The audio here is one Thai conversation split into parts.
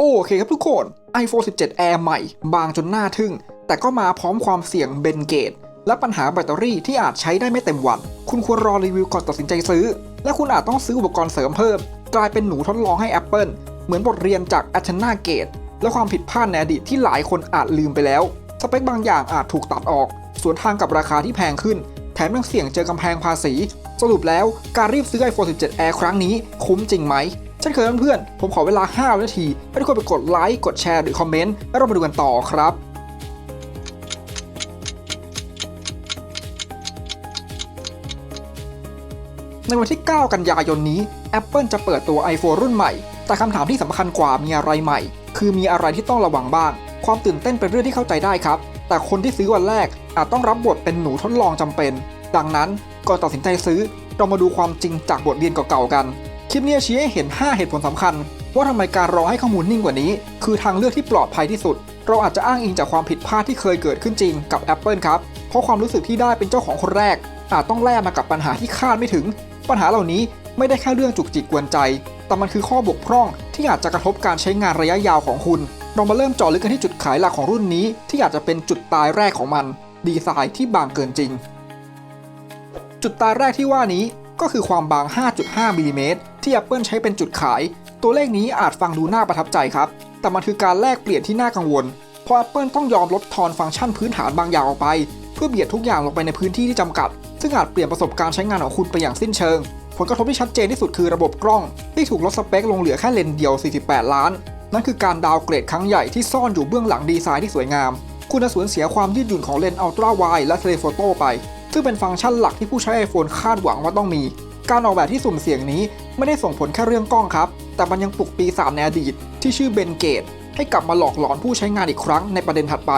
โอเคครับทุกคน iPhone 17 Air ใหม่ บางจนหน่าทึ่ง แต่ก็มาพร้อมความเสี่ยงเบนเกต และปัญหาแบตเตอรี่ที่อาจใช้ได้ไม่เต็มวัน คุณควรรอรีวิวก่อนตัดสินใจซื้อ และคุณอาจต้องซื้ออุปกรณ์เสริมเพิ่ม กลายเป็นหนูทดลองให้ Apple เหมือนบทเรียนจาก a t h e n a Gate และความผิดพลาดในอดีตที่หลายคนอาจลืมไปแล้ว สเปคบางอย่างอาจถูกตัดออก สวนทางกับราคาที่แพงขึ้น แถมยังเสี่ยงเจอกำแพงภาษี สรุปแล้วการรีบซื้อ iPhone 17 Air ครั้งนี้คุ้มจริงไหม เช่นเคยเพื่อนๆ ผมขอเวลา5นาทีให้ทุกคนไปกดไลค์ กดแชร์ หรือคอมเมนต์ แล้วเรามาดูกันต่อครับในวันที่ 9 กันยายนนี้ Apple จะเปิดตัว iPhone รุ่นใหม่ แต่คำถามที่สำคัญกว่ามีอะไรใหม่ คือมีอะไรที่ต้องระวังบ้าง ความตื่นเต้นเป็นเรื่องที่เข้าใจได้ครับ แต่คนที่ซื้อวันแรกอาจต้องรับบทเป็นหนูทดลองจำเป็น ดังนั้นก่อนตัดสินใจซื้อ เรามาดูความจริงจากบทเรียนเก่าๆกัน ลิปนี้ชี้ให้เห็น 5 เหตุผลสำคัญ ว่าทำไมการรอให้ข้อมูลนิ่งกว่านี้ คือทางเลือกที่ปลอดภัยที่สุด เราอาจจะอ้างอิงจากความผิดพลาดที่เคยเกิดขึ้นจริงกับ Apple ครับ เพราะความรู้สึกที่ได้เป็นเจ้าของคนแรก อาจต้องแลกมากับปัญหาที่คาดไม่ถึง ปัญหาเหล่านี้ไม่ได้แค่เรื่องจุกจิกกวนใจ แต่มันคือข้อบกพร่องที่อาจจะกระทบการใช้งานระยะยาวของคุณ เรามาเริ่มเจาะลึกกันที่จุดขายหลักของรุ่นนี้ ที่อาจจะเป็นจุดตายแรกของมัน ดีไซน์ที่บางเกินจริง จุดตายแรกที่ว่านี้ก็คือความบาง 5.5มิลลิเมตร ที่ Apple ใช้เป็นจุดขาย ตัวเลขนี้อาจฟังดูน่าประทับใจครับ แต่มันคือการแลกเปลี่ยนที่น่ากังวล เพราะ Apple ต้องยอมลดทอนฟังก์ชันพื้นฐานบางอย่างออกไป เพื่อเบียดทุกอย่างลงไปในพื้นที่ที่จำกัด ซึ่งอาจเปลี่ยนประสบการณ์ใช้งานของคุณไปอย่างสิ้นเชิง ผลกระทบที่ชัดเจนที่สุดคือระบบกล้อง ที่ถูกลดสเปคลงเหลือแค่เลนส์เดียว 48 ล้าน นั่นคือการดาวเกรดครั้งใหญ่ที่ซ่อนอยู่เบื้องหลังดีไซน์ที่สวยงาม คุณจะสูญเสียความยืดหยุ่นของเลนส์อัลตร้าไวด์และเทเลโฟโต้ไป ซึ่งเป็นฟังก์ชันหลักที่ผู้ใช้ iPhone คาดหวังว่าต้องมี การออกแบบที่สุ่มเสี่ยงนี้ไม่ได้ส่งผลแค่เรื่องกล้องครับ แต่มันยังปลุกปีศาจในอดีต ที่ชื่อเบนเกต ให้กลับมาหลอกหลอนผู้ใช้งานอีกครั้งในประเด็นถัดไป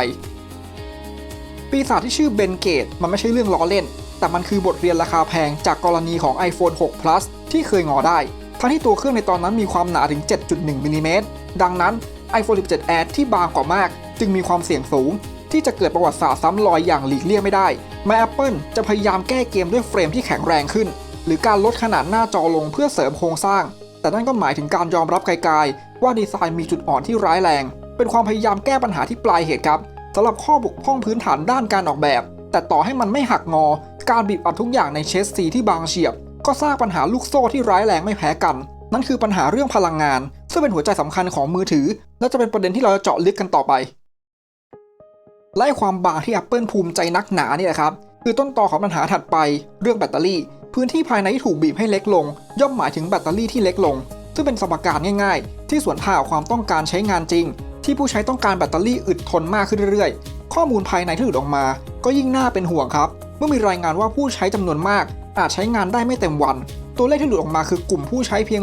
ปีศาจที่ชื่อเบนเกตมันไม่ใช่เรื่องล้อเล่น แต่มันคือบทเรียนราคาแพงจากกรณีของ iPhone 6 Plus ที่เคยงอได้ ทั้งที่ตัวเครื่องในตอนนั้นมีความหนาถึง 7.1มิลลิเมตรดังนั้น iPhone 17 Air ที่บางกว่ามาก จึงมีความเสี่ยงสูง ที่จะเกิดประวัติศาสตร์ซ้ำรอยอย่างหลีกเลี่ยงไม่ได้แม้ Apple จะพยายามแก้เกมด้วยเฟรมที่แข็งแรงขึ้น หรือการลดขนาดหน้าจอลงเพื่อเสริมโครงสร้าง แต่นั่นก็หมายถึงการยอมรับไกลๆ ว่าดีไซน์มีจุดอ่อนที่ร้ายแรง เป็นความพยายามแก้ปัญหาที่ปลายเหตุครับสำหรับข้อบกพร่องพื้นฐานด้านการออกแบบ แต่ต่อให้มันไม่หักงอ การบีบอัดทุกอย่างในเชสซีที่บางเฉียบ ก็สร้างปัญหาลูกโซ่ที่ร้ายแรงไม่แพ้กัน นั่นคือปัญหาเรื่องพลังงาน ซึ่งเป็นหัวใจสำคัญของมือถือ และจะเป็นประเด็นที่เราจะเจาะลึกกันต่อไปและความบางที่ Apple ภูมิใจนักหนาเนี่ยครับ คือต้นตอของปัญหาถัดไป เรื่องแบตเตอรี่ พื้นที่ภายในที่ถูกบีบให้เล็กลง ย่อมหมายถึงแบตเตอรี่ที่เล็กลง ซึ่งเป็นสมการง่ายๆ ที่สวนทางกับความต้องการใช้งานจริง ที่ผู้ใช้ต้องการแบตเตอรี่อึดทนมากขึ้นเรื่อยๆ ข้อมูลภายในที่หลุดออกมา ก็ยิ่งน่าเป็นห่วงครับ เมื่อมีรายงานว่าผู้ใช้จำนวนมาก อาจใช้งานได้ไม่เต็มวัน ตัวเลขที่หลุดออกมาคือกลุ่มผู้ใช้เพียง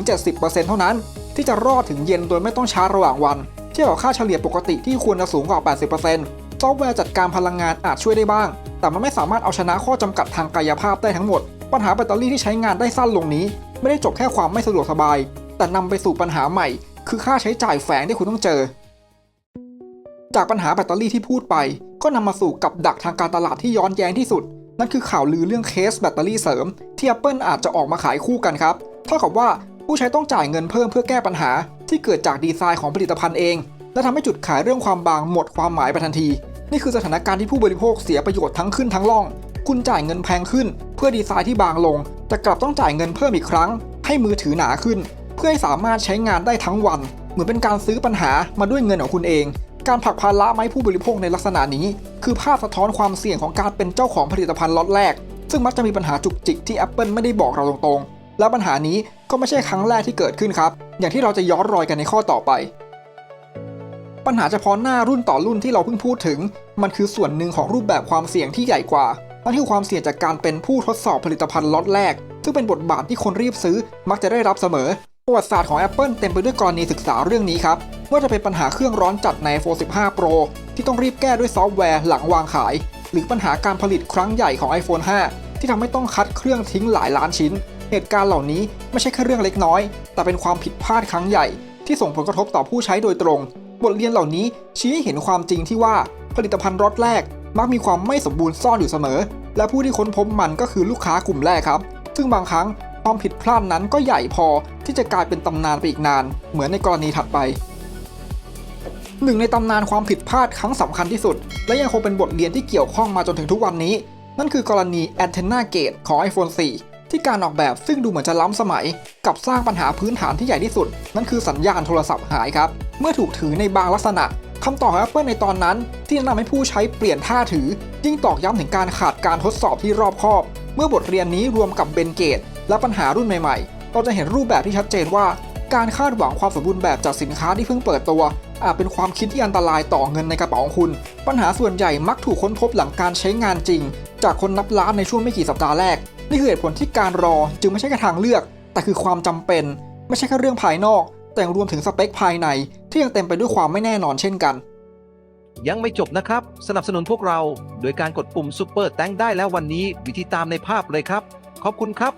60-70%เท่านั้น ที่จะรอดถึงเย็นโดยไม่ต้องชาร์จระหว่างวันเทียบกับค่าเฉลี่ยปกติที่ควรจะสูงกว่า 80%ซอฟต์แวร์จัดการพลังงานอาจช่วยได้บ้าง แต่มันไม่สามารถเอาชนะข้อจำกัดทางกายภาพได้ทั้งหมด ปัญหาแบตเตอรี่ที่ใช้งานได้สั้นลงนี้ ไม่ได้จบแค่ความไม่สะดวกสบาย แต่นำไปสู่ปัญหาใหม่ คือค่าใช้จ่ายแฝงที่คุณต้องเจอ จากปัญหาแบตเตอรี่ที่พูดไป ก็นำมาสู่กับดักทางการตลาดที่ย้อนแย้งที่สุด นั่นคือข่าวลือเรื่องเคสแบตเตอรี่เสริม ที่ Apple อาจจะออกมาขายคู่กันครับเท่ากับว่าผู้ใช้ต้องจ่ายเงินเพิ่มเพื่อแก้ปัญหา ที่เกิดจากดีไซน์ของผลิตภัณฑ์เอง และทำให้จุดขายเรื่องความบางหมดความหมายไปทันที นี่คือสถานการณ์ที่ผู้บริโภคเสียประโยชน์ทั้งขึ้นทั้งล่อง คุณจ่ายเงินแพงขึ้น เพื่อดีไซน์ที่บางลง แต่กลับต้องจ่ายเงินเพิ่มอีกครั้ง ให้มือถือหนาขึ้น เพื่อให้สามารถใช้งานได้ทั้งวัน เหมือนเป็นการซื้อปัญหามาด้วยเงินของคุณเอง การผลักภาระไม้ผู้บริโภคในลักษณะนี้ คือภาพสะท้อนความเสี่ยงของการเป็นเจ้าของผลิตภัณฑ์ล็อตแรก ซึ่งมักจะมีปัญหาจุกจิกที่ Apple ไม่ได้บอกเราตรงๆ และปัญหานี้ก็ไม่ใช่ครั้งแรกที่เกิดขึ้นครับ อย่างที่เราจะย้อนรอยกันในข้อต่อไป ปัญหาเฉพาะหน้ารุ่นต่อรุ่นที่เราเพิ่งพูดถึง มันคือส่วนหนึ่งของรูปแบบความเสี่ยงที่ใหญ่กว่านั่นคือความเสี่ยงจากการเป็นผู้ทดสอบผลิตภัณฑ์ล็อตแรก ซึ่งเป็นบทบาทที่คนรีบซื้อมักจะได้รับเสมอ ประวัติศาสตร์ของ Apple เต็มไปด้วยกรณีศึกษาเรื่องนี้ครับ ว่าจะเป็นปัญหาเครื่องร้อนจัดใน iPhone 15 Pro ที่ต้องรีบแก้ด้วยซอฟต์แวร์หลังวางขาย หรือปัญหาการผลิตครั้งใหญ่ของ iPhone 5 ที่ทำให้ต้องคัดเครื่องทิ้งหลายล้านชิ้น เหตุการณ์เหล่านี้ไม่ใช่แค่เรื่องเล็กน้อย แต่เป็นความผิดพลาดครั้งใหญ่ที่ส่งผลกระทบต่อผู้ใช้โดยตรง บทเรียนเหล่านี้ชี้ให้เห็นความจริงที่ว่าผลิตภัณฑ์รถแรกมักมีความไม่สมบูรณ์ซ่อนอยู่เสมอ และผู้ที่ค้นพบมันก็คือลูกค้ากลุ่มแรกครับ ซึ่งบางครั้งความผิดพลาดนั้นก็ใหญ่พอที่จะกลายเป็นตำนานไปอีกนาน เหมือนในกรณีถัดไปหนึ่งในตำนานความผิดพลาดครั้งสำคัญที่สุด และยังคงเป็นบทเรียนที่เกี่ยวข้องมาจนถึงทุกวันนี้ นั่นคือกรณี Antenna Gate ของ iPhone 4 ที่การออกแบบซึ่งดูเหมือนจะล้ำสมัย กับสร้างปัญหาพื้นฐานที่ใหญ่ที่สุด นั่นคือสัญญาณโทรศัพท์หายครับ เมื่อถูกถือในบางลักษณะคำตอบของ Apple ในตอนนั้น ที่แนะนำให้ผู้ใช้เปลี่ยนท่าถือ ยิ่งตอกย้ำถึงการขาดการทดสอบที่รอบคอบ เมื่อบทเรียนนี้รวมกับเบนเกต และปัญหารุ่นใหม่ๆ เราจะเห็นรูปแบบที่ชัดเจนว่า การคาดหวังความสมบูรณ์แบบจากสินค้าที่เพิ่งเปิดตัว อาจเป็นความคิดที่อันตรายต่อเงินในกระเป๋าของคุณ ปัญหาส่วนใหญ่มักถูกค้นพบหลังการใช้งานจริง จากคนนับล้านในช่วงไม่กี่สัปดาห์แรกนี่คือเหตุผลที่การรอจึงไม่ใช่แค่ทางเลือก แต่คือความจำเป็น ไม่ใช่แค่เรื่องภายนอก แต่รวมถึงสเปคภายใน ที่ยังเต็มไปด้วยความไม่แน่นอนเช่นกัน ยังไม่จบนะครับ สนับสนุนพวกเราโดยการกดปุ่มซุปเปอร์แตงได้แล้ววันนี้วิธีตามในภาพเลยครับ ขอบคุณครับ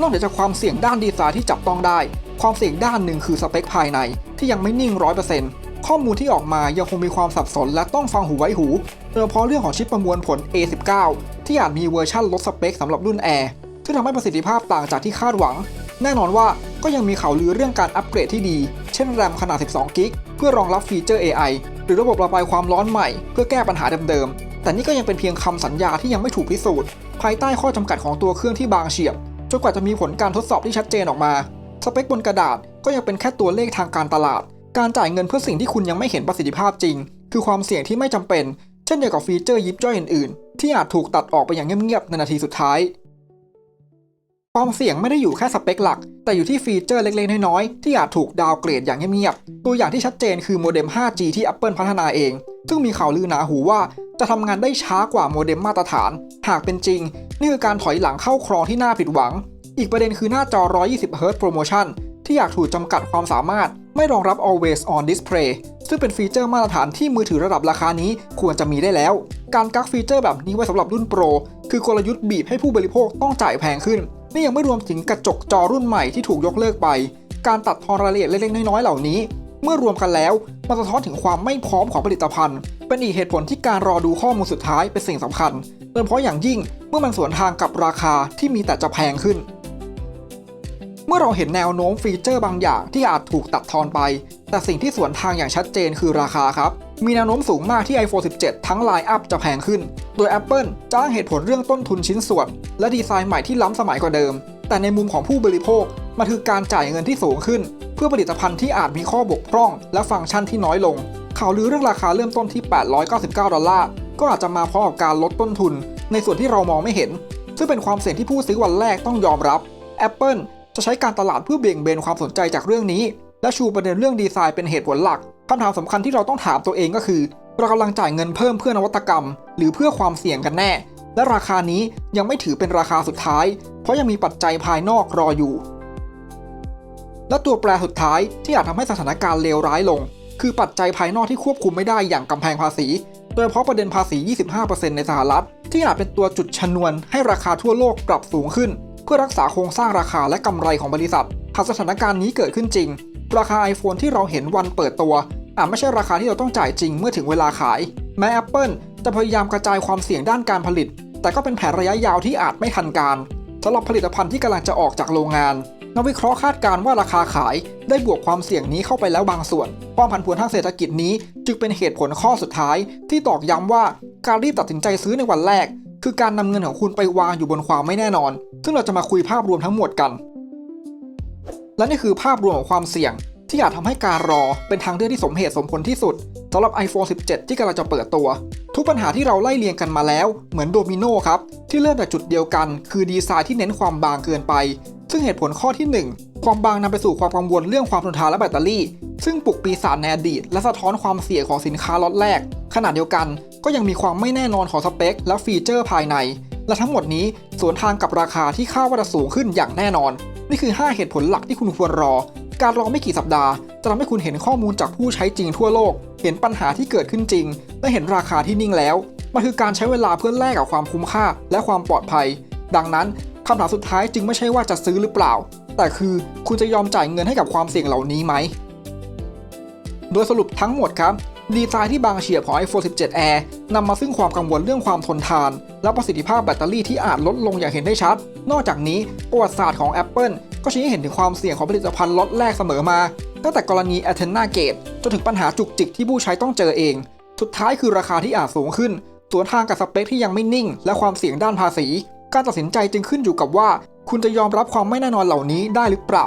นอกเหนือจากความเสี่ยงด้านดีไซน์ที่จับต้องได้ ความเสี่ยงด้านหนึ่งคือสเปคภายในที่ยังไม่นิ่ง100%ข้อมูลที่ออกมายังคงมีความสับสนและต้องฟังหูไว้หูโดยเฉพาะเรื่องของชิปประมวลผล A19 ที่อาจมีเวอร์ชันลดสเปคสำหรับรุ่น Air ซึ่งทำให้ประสิทธิภาพต่างจากที่คาดหวัง แน่นอนว่าก็ยังมีข่าวลือเรื่องการอัปเกรดที่ดี เช่นแรมขนาด 12 กิก เพื่อรองรับฟีเจอร์ AI หรือระบบระบายความร้อนใหม่ เพื่อแก้ปัญหาเดิมๆ แต่นี่ก็ยังเป็นเพียงคำสัญญาที่ยังไม่ถูกพิสูจน์ ภายใต้ข้อจำกัดของตัวเครื่องที่บางเฉียบ จนกว่าจะมีผลการทดสอบที่ชัดเจนออกมา สเปคบนกระดาษก็ยังเป็นแค่ตัวเลขทางการตลาด การจ่ายเงินเพื่อสิ่งที่คุณยังไม่เห็นประสิทธิภาพจริง คือความเสี่ยงที่ไม่จำเป็น เช่นเดียวกับฟีเจอร์ยิบย่อยอื่นๆ ที่อาจถูกตัดออกไปอย่างเงียบๆในนาทีสุดท้าย ความเสี่ยงไม่ได้อยู่แค่สเปคหลัก แต่อยู่ที่ฟีเจอร์เล็กๆ น้อยๆ ที่อาจถูกดาวเกรดอย่างเงียบๆ ตัวอย่างที่ชัดเจนคือโมเด็ม 5G ที่ Apple พัฒนาเอง ซึ่งมีข่าวลือหนาหูว่าจะทำงานได้ช้ากว่าโมเด็มมาตรฐาน หากเป็นจริง นี่คือการถอยหลังเข้าครองที่น่าผิดหวัง อีกประเด็นคือหน้าจอ 120Hz Promotion ที่อยากถูกจำกัดความสามารถ ไม่รองรับ Always On Display ซึ่งเป็นฟีเจอร์มาตรฐานที่มือถือระดับราคานี้ควรจะมีได้แล้ว การกักฟีเจอร์แบบนี้ไว้สำหรับรุ่นโปรคือกลยุทธ์บีบให้ผู้บริโภคต้องจ่ายแพงขึ้น นี่ยังไม่รวมถึงกระจกจอรุ่นใหม่ที่ถูกยกเลิกไป การตัดทอนรายละเอียดเล็กๆน้อยๆเหล่านี้ เมื่อรวมกันแล้วมันสะท้อนถึงความไม่พร้อมของผลิตภัณฑ์ เป็นอีกเหตุผลที่การรอดูข้อมูลสุดท้ายเป็นสิ่งสำคัญโดยเฉพาะอย่างยิ่งเมื่อมันสวนทางกับราคาที่มีแต่จะแพงขึ้น เมื่อเราเห็นแนวโน้มฟีเจอร์บางอย่างที่อาจถูกตัดทอนไป แต่สิ่งที่สวนทางอย่างชัดเจนคือราคาครับ มีแนวโน้มสูงมากที่ iPhone 17 ทั้งไลน์อัพจะแพงขึ้น โดย Apple จ้างเหตุผลเรื่องต้นทุนชิ้นส่วน และดีไซน์ใหม่ที่ล้ำสมัยกว่าเดิม แต่ในมุมของผู้บริโภค มันคือการจ่ายเงินที่สูงขึ้น เพื่อผลิตภัณฑ์ที่อาจมีข้อบกพร่อง และฟังก์ชันที่น้อยลง ข่าวลือเรื่องราคาเริ่มต้นที่ 899 ดอลลาร์ ก็อาจจะมาพร้อมกับการลดต้นทุน ในส่วนที่เรามองไม่เห็น ซึ่งเป็นความเสี่ยงที่ผู้ซื้อวันแรกต้องยอมรับ Apple จะใช้การตลาดเพื่อเบี่ยงเบนความสนใจจากเรื่องนี้ และชูประเด็นเรื่องดีไซน์เป็นเหตุผลหลัก คำถามสำคัญที่เราต้องถามตัวเองก็คือ เรากำลังจ่ายเงินเพิ่มเพื่อนวัตกรรม หรือเพื่อความเสี่ยงกันแน่ และราคานี้ยังไม่ถือเป็นราคาสุดท้าย เพราะยังมีปัจจัยภายนอกรออยู่ และตัวแปรสุดท้ายที่อาจทำให้สถานการณ์เลวร้ายลง คือปัจจัยภายนอกที่ควบคุมไม่ได้อย่างกำแพงภาษี โดยเฉพาะประเด็นภาษี 25%ในสหรัฐ ที่อาจเป็นตัวจุดชนวนให้ราคาทั่วโลกปรับสูงขึ้น เพื่อรักษาโครงสร้างราคาและกำไรของบริษัทหากสถานการณ์นี้เกิดขึ้นจริง ราคา iPhone ที่เราเห็นวันเปิดตัว อาจไม่ใช่ราคาที่เราต้องจ่ายจริงเมื่อถึงเวลาขาย แม้ Apple จะพยายามกระจายความเสี่ยงด้านการผลิต แต่ก็เป็นแผนระยะยาวที่อาจไม่ทันการสำหรับผลิตภัณฑ์ที่กำลังจะออกจากโรงงานนักวิเคราะห์คาดการณ์ว่าราคาขายได้บวกความเสี่ยงนี้เข้าไปแล้วบางส่วน ความผันผวนทางเศรษฐกิจนี้จึงเป็นเหตุผลข้อสุดท้าย ที่ตอกย้ำว่าการรีบตัดสินใจซื้อในวันแรก คือการนำเงินของคุณไปวางอยู่บนความไม่แน่นอน ซึ่งเราจะมาคุยภาพรวมทั้งหมดกัน และนี่คือภาพรวมของความเสี่ยง ที่อาจทำให้การรอเป็นทางเลือกที่สมเหตุสมผลที่สุดสำหรับ iPhone 17 ที่กำลังจะเปิดตัว ทุกปัญหาที่เราไล่เรียงกันมาแล้วเหมือนโดมิโนครับ ที่เริ่มจากจุดเดียวกัน คือดีไซน์ที่เน้นความบางเกินไป ซึ่งเหตุผลข้อที่ 1 ความบางนำไปสู่ความกังวลเรื่องความทนทานและแบตเตอรี่ ซึ่งปลุกปีศาจในอดีตและสะท้อนความเสี่ยงของสินค้าล็อตแรก ขณะเดียวกันก็ยังมีความไม่แน่นอนของสเปค และฟีเจอร์ภายใน และทั้งหมดนี้สวนทางกับราคาที่คาดว่าจะสูงขึ้นอย่างแน่นอน นี่คือ 5 เหตุผลหลักที่คุณควรรอ การรอไม่กี่สัปดาห์ จะทำให้คุณเห็นข้อมูลจากผู้ใช้จริงทั่วโลก เห็นปัญหาที่เกิดขึ้นจริง และเห็นราคาที่นิ่งแล้ว มันคือการใช้เวลาเพื่อแลกกับความคุ้มค่า และความปลอดภัย ดังนั้นคำถามสุดท้ายจึงไม่ใช่ว่าจะซื้อหรือเปล่า แต่คือคุณจะยอมจ่ายเงินให้กับความเสี่ยงเหล่านี้ไหม โดยสรุปทั้งหมดครับ ดีไซน์ที่บางเฉียบของ iPhone 17 Air นำมาซึ่งความกังวลเรื่องความทนทาน และประสิทธิภาพแบตเตอรี่ที่อาจลดลงอย่างเห็นได้ชัด นอกจากนี้ประวัติศาสตร์ของ Apple ก็ชี้ให้เห็นถึงความเสี่ยงของผลิตภัณฑ์ล็อตแรกเสมอมา ตั้งแต่กรณี Athena Gate จนถึงปัญหาจุกจิกที่ผู้ใช้ต้องเจอเอง สุดท้ายคือราคาที่อาจสูงขึ้นสวนทางกับสเปคที่ยังไม่นิ่ง และความเสี่ยงด้านภาษี การตัดสินใจจึงขึ้นอยู่กับว่า คุณจะยอมรับความไม่แน่นอนเหล่านี้ได้หรือเปล่า